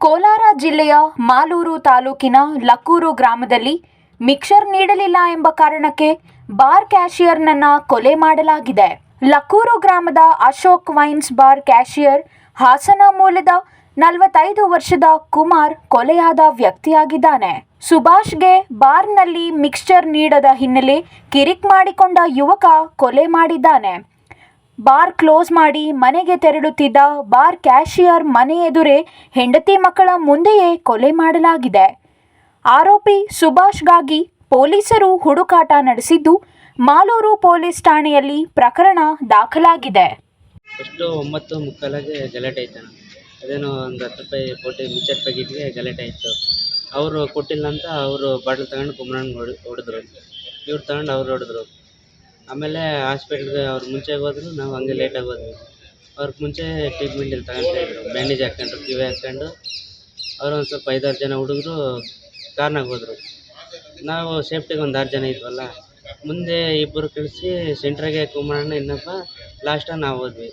ಕೋಲಾರ ಜಿಲ್ಲೆಯ ಮಾಲೂರು ತಾಲೂಕಿನ ಲಕ್ಕೂರು ಗ್ರಾಮದಲ್ಲಿ ಮಿಕ್ಸರ್ ನೀಡಲಿಲ್ಲ ಎಂಬ ಕಾರಣಕ್ಕೆ ಬಾರ್ ಕ್ಯಾಷಿಯರ್ನನ್ನ ಕೊಲೆ ಮಾಡಲಾಗಿದೆ. ಲಕ್ಕೂರು ಗ್ರಾಮದ Ashok wines bar cashier Hassan ಮೂಲದ ನಲವತ್ತೈದು ವರ್ಷದ ಕುಮಾರ್ ಕೊಲೆಯಾದ ವ್ಯಕ್ತಿಯಾಗಿದ್ದಾನೆ. ಸುಭಾಷ್ಗೆ ಬಾರ್ನಲ್ಲಿ ಮಿಕ್ಸ್ಚರ್ ನೀಡದ ಹಿನ್ನೆಲೆ ಕಿರಿಕ್ ಮಾಡಿಕೊಂಡ ಯುವಕ ಕೊಲೆ ಮಾಡಿದ್ದಾನೆ. ಬಾರ್ ಕ್ಲೋಸ್ ಮಾಡಿ ಮನೆಗೆ ತೆರಳುತ್ತಿದ್ದ ಬಾರ್ ಕ್ಯಾಶಿಯರ್ ಮನೆ ಎದುರೇ ಹೆಂಡತಿ ಮಕ್ಕಳ ಮುಂದೆಯೇ ಕೊಲೆ ಮಾಡಲಾಗಿದೆ. ಆರೋಪಿ ಸುಭಾಷ್ಗಾಗಿ ಪೊಲೀಸರು ಹುಡುಕಾಟ ನಡೆಸಿದ್ದು ಮಾಲೂರು ಪೊಲೀಸ್ ಠಾಣೆಯಲ್ಲಿ ಪ್ರಕರಣ ದಾಖಲಾಗಿದೆ. ಒಂಬತ್ತು ಮುಕ್ಕಾಲಾಗೆ ಗಲಾಟೆ ಆಯ್ತಣ್ಣ? ಅದೇನೋ ಒಂದು ಹತ್ತು ರೂಪಾಯಿ ಕೋಟಿ ಮಿಕ್ಚರ್ ಪ್ಯಾಕೆಟ್ಗೆ ಗಲಾಟೆ ಆಯಿತು. ಅವರು ಕೊಟ್ಟಿಲ್ಲ ಅಂತ ಅವರು ಬಾಟಲ್ ತಗೊಂಡು ಕುಮ್ರಣ್ಣ ಹೊಡ್, ಹೊಡೆದ್ರು. ಇವ್ರು ತಗೊಂಡು ಅವ್ರು ಹೊಡೆದ್ರು. ಆಮೇಲೆ ಹಾಸ್ಪಿಟ್ಲ್ಗೆ ಅವ್ರು ಮುಂಚೆ ಹೋದ್ರು, ನಾವು ಹಂಗೆ ಲೇಟಾಗಿ ಹೋದ್ವಿ. ಅವ್ರಿಗೆ ಮುಂಚೆ ಟ್ರೀಟ್ಮೆಂಟ್ ಇಲ್ಲಿ ತಗೊಂತಾ ಇದ್ದರು ಬ್ಯಾಂಡೇಜ್ ಹಾಕ್ಕೊಂಡ್ರು ಕಿವಿ ಹಾಕ್ಕೊಂಡು. ಅವ್ರು ಒಂದು ಸ್ವಲ್ಪ ಐದಾರು ಜನ ಹುಡುಗರು ಕಾರ್ನಾಗ ಹೋದರು. ನಾವು ಸೇಫ್ಟಿಗೆ ಒಂದು ಆರು ಜನ ಇದ್ವಲ್ಲ, ಮುಂದೆ ಇಬ್ಬರು ಕಳಿಸಿ ಸೆಂಟ್ರಿಗೆ ಕುಮಾರಣ್ಣ ಇನ್ನೊಬ್ಬ ಲಾಸ್ಟಾಗಿ ನಾವು ಹೋದ್ವಿ.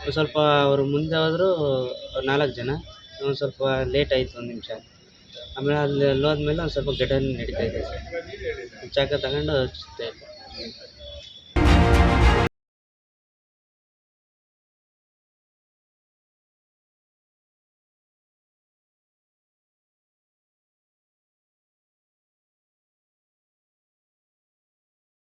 ಒಂದು ಸ್ವಲ್ಪ ಅವರು ಮುಂದೆ ಹೋದ್ರು ನಾಲ್ಕು ಜನ, ಒಂದು ಸ್ವಲ್ಪ ಲೇಟ್ ಆಯಿತು ಒಂದು ನಿಮಿಷ. ಆಮೇಲೆ ಅಲ್ಲಿ ಅಲ್ಲೋದ್ಮೇಲೆ ಒಂದು ಸ್ವಲ್ಪ ಘಟನೆ ನಡೀತಾ ಇದೆ. ಚಾಕ ತಗೊಂಡು ಇದ್ದೆ